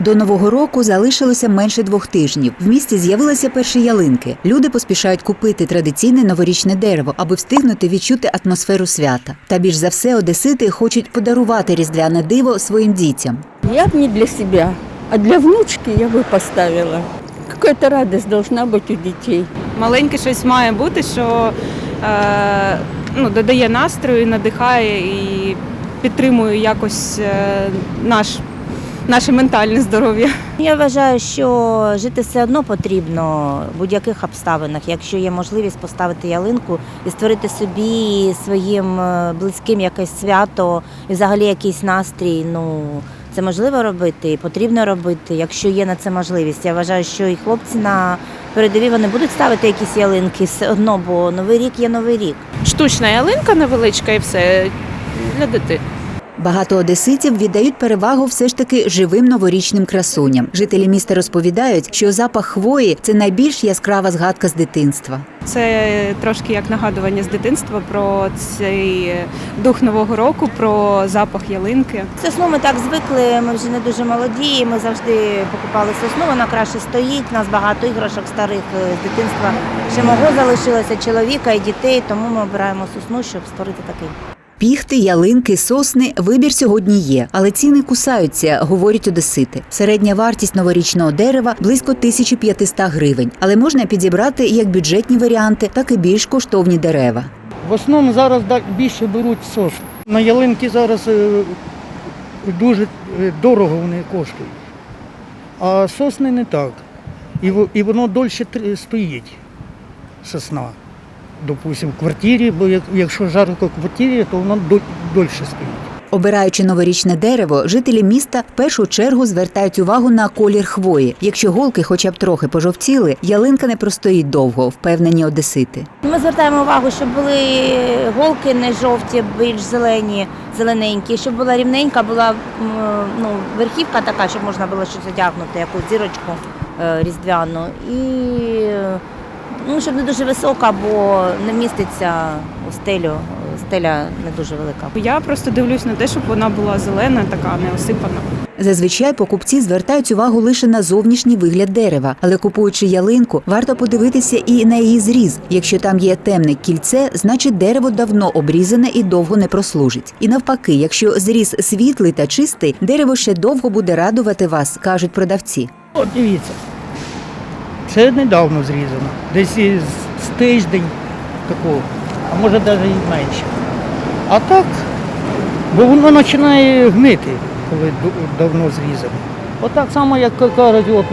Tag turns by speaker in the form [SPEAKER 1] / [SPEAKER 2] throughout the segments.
[SPEAKER 1] До нового року залишилося менше двох тижнів. В місті з'явилися перші ялинки. Люди поспішають купити традиційне новорічне дерево, аби встигнути відчути атмосферу свята. Та більш за все одесити хочуть подарувати різдвяне диво своїм дітям.
[SPEAKER 2] Я бы не для себя, а для внучки я бы поставила. Какая-то радость должна быть у детей.
[SPEAKER 3] маленьке щось має бути, що е, ну, додає настрою, надихає і підтримує якось е, наш, наше ментальне здоров'я.
[SPEAKER 4] Я вважаю, що жити все одно потрібно в будь-яких обставинах, якщо є можливість поставити ялинку і створити собі і своїм е, близьким якесь свято і взагалі якийсь настрій. Ну це можливо робити, і потрібно робити, якщо є на це можливість. Я вважаю, що і хлопці на передовій вони будуть ставити якісь ялинки все одно, бо новий рік є новий рік.
[SPEAKER 5] штучна ялинка невеличка і все для дитини.
[SPEAKER 1] Багато одеситів віддають перевагу все ж таки живим новорічним красуням. Жителі міста розповідають, що запах хвої це найбільш яскрава згадка з дитинства.
[SPEAKER 3] Це трошки як нагадування з дитинства про цей дух нового року, про запах ялинки.
[SPEAKER 4] Сосну ми так звикли, ми вже не дуже молоді. Ми завжди покупали сосну, вона краще стоїть. У нас багато іграшок старих е, з дитинства. Ще мого залишилося чоловіка і дітей, тому ми обираємо сосну, щоб створити такий.
[SPEAKER 1] Піхти, ялинки, сосни вибір сьогодні є, але ціни кусаються, говорять одесити. Середня вартість новорічного дерева близько 1500 гривень, але можна підібрати як бюджетні варіанти, так і більш коштовні дерева.
[SPEAKER 6] В основному зараз більше беруть сосни. На ялинки зараз е, дуже е, дорого вони коштують. А сосни не так. І, воно дольше стоїть, сосна. Допустимо, в квартирі, бо як- якщо жарко в квартирі, то воно до- дольше стоїть.
[SPEAKER 1] Обираючи новорічне дерево, жителі міста в першу чергу звертають увагу на колір хвої. Якщо голки хоча б трохи пожовтіли, ялинка не простоїть довго, впевнені одесити.
[SPEAKER 4] Ми звертаємо увагу, щоб були голки не жовті, більш зелені, зелененькі, щоб була рівненька, була ну, верхівка така, щоб можна було щось одягнути, якусь зірочку е, різдвяну. І ну, щоб не дуже висока, бо не вміститься у стелю. Стеля не дуже велика.
[SPEAKER 3] Я просто дивлюсь на те, щоб вона була зелена, така не осипана.
[SPEAKER 1] Зазвичай покупці звертають увагу лише на зовнішній вигляд дерева, але купуючи ялинку, варто подивитися і на її зріз. Якщо там є темне кільце, значить дерево давно обрізане і довго не прослужить. І навпаки, якщо зріз світлий та чистий, дерево ще довго буде радувати вас, кажуть продавці.
[SPEAKER 6] От дивіться. Це недавно зрізано. Десь із з тиждень такого, а може навіть і менше. А так, бо воно починає гнити, коли давно зрізано. Отак само, як кажуть, от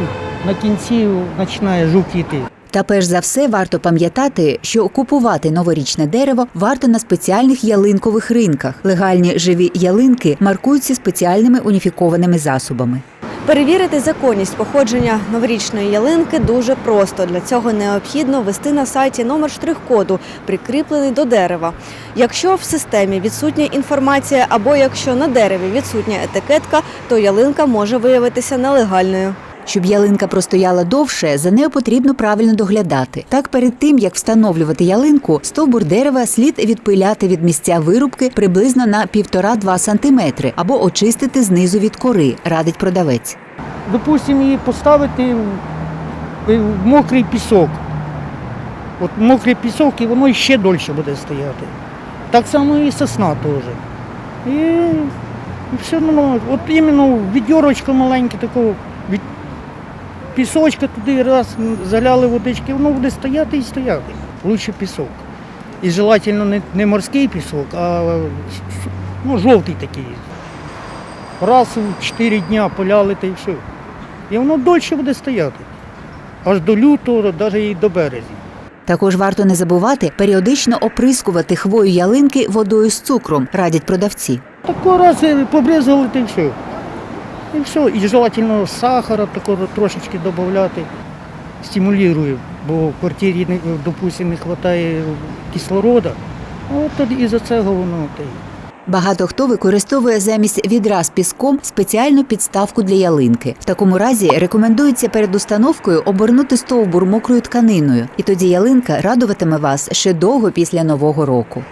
[SPEAKER 6] на кінці починає жовтіти.
[SPEAKER 1] Та перш за все варто пам'ятати, що купувати новорічне дерево варто на спеціальних ялинкових ринках. Легальні живі ялинки маркуються спеціальними уніфікованими засобами.
[SPEAKER 7] Перевірити законність походження новорічної ялинки дуже просто. Для цього необхідно ввести на сайті номер штрих-коду, прикріплений до дерева. Якщо в системі відсутня інформація або якщо на дереві відсутня етикетка, то ялинка може виявитися нелегальною.
[SPEAKER 1] Щоб ялинка простояла довше, за нею потрібно правильно доглядати. Так, перед тим як встановлювати ялинку, стовбур дерева слід відпиляти від місця вирубки приблизно на 1,5-2 см або очистити знизу від кори, радить продавець.
[SPEAKER 6] Допустимо, її поставити в- мокрий пісок. От мокрий пісок і воно ще дольше буде стояти. Так само і сосна теж. І все одно, от іменно відьорочка маленьке такого, від пісочка туди раз заляли водички, воно буде стояти і стояти. Лучше пісок. І желательно не, не морський пісок, а ну, жовтий такий. Раз у 4 дня поляли та й все. І воно дольше буде стояти. Аж до лютого, навіть і до березня.
[SPEAKER 1] Також варто не забувати періодично оприскувати хвою ялинки водою з цукром, радять продавці.
[SPEAKER 6] Тако раз е, побризали та й все. І все. І желательно сахара такого трошечки додати. Стимулює, бо в квартирі, допустимо, не вистачає кислорода. От тоді і за та й.
[SPEAKER 1] Багато хто використовує замість відра з піском спеціальну підставку для ялинки. В такому разі рекомендується перед установкою обернути стовбур мокрою тканиною, і тоді ялинка радуватиме вас ще довго після нового року.